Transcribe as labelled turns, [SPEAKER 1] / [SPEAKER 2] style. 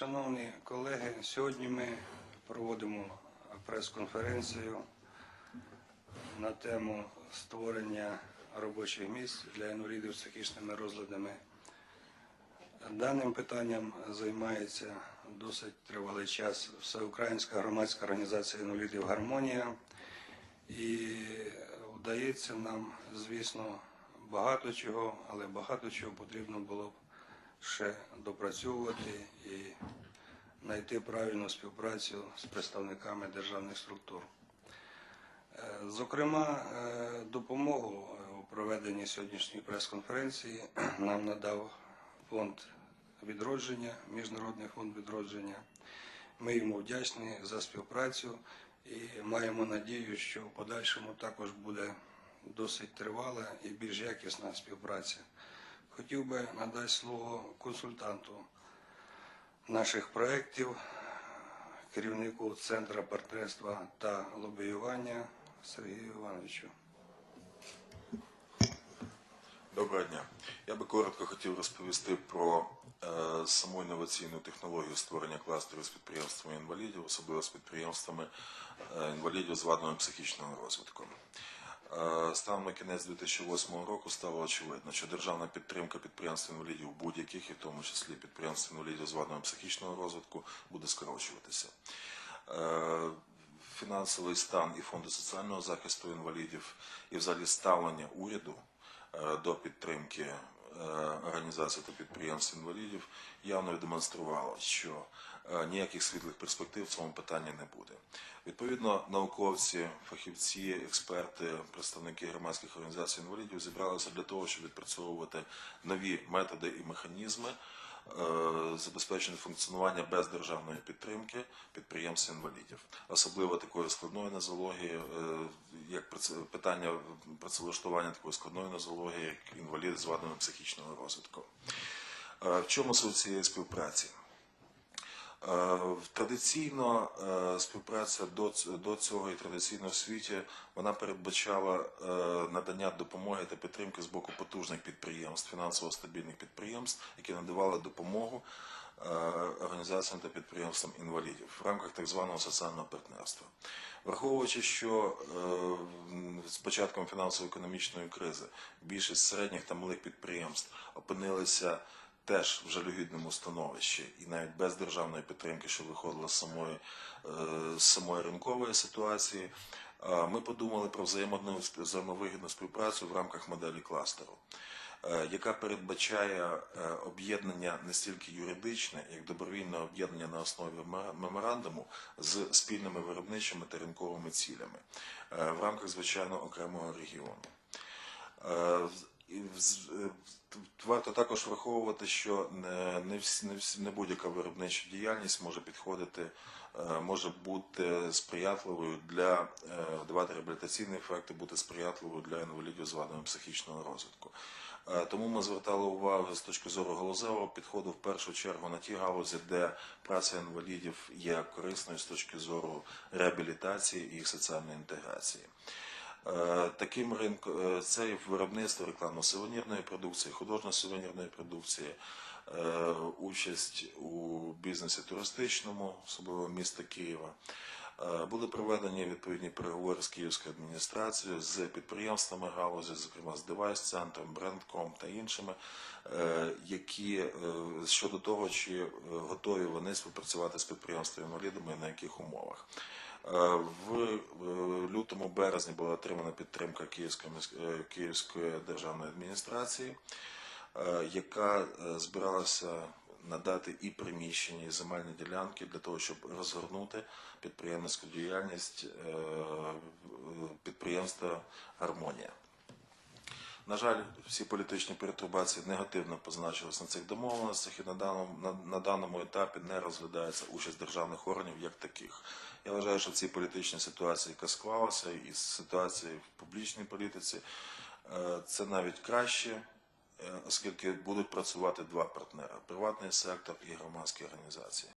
[SPEAKER 1] Шановні колеги, сьогодні ми проводимо прес-конференцію на тему створення робочих місць для інвалідів з психічними розладами. Даним питанням займається досить тривалий час Всеукраїнська громадська організація інвалідів Гармонія. І вдається нам, звісно, багато чого, але багато чого потрібно було б ще допрацьовувати і знайти правильну співпрацю з представниками державних структур. Е, Зокрема, е, допомогу е, у проведенні сьогоднішньої прес-конференції нам надав фонд відродження, Міжнародний фонд відродження. Ми йому вдячні за співпрацю і маємо надію, що в подальшому також буде досить тривала і більш якісна співпраця. Хотів би надати слово консультанту наших проєктів, керівнику Центру партнерства та лобіювання Сергію Івановичу.
[SPEAKER 2] Доброго дня. Я би коротко хотів розповісти про е, саму інноваційну технологію створення кластерів з підприємствами інвалідів, особливо з підприємствами е, інвалідів з вадами психічного розвитку. Е, Станом на кінець 2008 року стало очевидно, що державна підтримка підприємств інвалідів будь-яких, і в тому числі підприємств інвалідів з вадами психічного розвитку, буде скорочуватися. Е, Фінансовий стан і фонду соціального захисту інвалідів, і взагалі ставлення уряду е, до підтримки організацій та підприємств інвалідів явно демонструвала, що е, ніяких світлих перспектив в цьому питанні не буде. Відповідно, науковці, фахівці, експерти, представники громадських організацій інвалідів зібралися для того, щоб відпрацьовувати нові методи і механізми е, забезпечення функціонування без державної підтримки підприємств інвалідів, особливо такої складної нозології, е, як питання працевлаштування такої складної нозології, як інвалід з вадами психічного розвитку. Е, В чому суть цієї співпраці? Е, Традиційно е, співпраця до, цього і традиційно в світі вона передбачала е, надання допомоги та підтримки з боку потужних підприємств, фінансово стабільних підприємств, які надавали допомогу організаціям та підприємствам інвалідів в рамках так званого соціального партнерства. Враховуючи, що з початком фінансово-економічної кризи більшість середніх та малих підприємств опинилися теж в жалюгідному становищі, і навіть без державної підтримки, що виходила з самої, е, з самої ринкової ситуації, ми подумали про взаємовигідну співпрацю в рамках моделі кластеру, е, яка передбачає е, об'єднання не стільки юридичне, як добровільне об'єднання на основі меморандуму з спільними виробничими та ринковими цілями в рамках звичайно окремого регіону. І е, Варто також враховувати, що не, всі- не, всі- не будь-яка виробнича діяльність може підходити, е, може бути сприятливою для е, давати реабілітаційні ефекти, бути сприятливою для інвалідів з вадами психічного розвитку. Тому ми звертали увагу з точки зору галузевого підходу в першу чергу на ті галузі, де праця інвалідів є корисною з точки зору реабілітації і їх соціальної інтеграції. Е, Таким ринком е, це і виробництво рекламно-сувенірної продукції, художньо-сувенірної продукції, е, участь у бізнесі туристичному, особливо міста Києва. Е, Були проведені відповідні переговори з Київською адміністрацією, з підприємствами галузі, зокрема з девайс-центром, брендком та іншими, е, які е, щодо того, чи готові вони співпрацювати з підприємствами інвалідами і на яких умовах. В лютому березні була отримана підтримка Київської Київської державної адміністрації, яка збиралася надати і приміщення, і земельні ділянки для того, щоб розгорнути підприємницьку діяльність е, підприємства Гармонія. На жаль, всі політичні перетрубації негативно позначились на цих домовленостях і на даному, на, на даному етапі не розглядається участь державних органів як таких. Я вважаю, що в цій політичній ситуації, яка склалася, і ситуації в публічній політиці, е, це навіть краще, оскільки будуть працювати два партнери приватний сектор і громадські організації.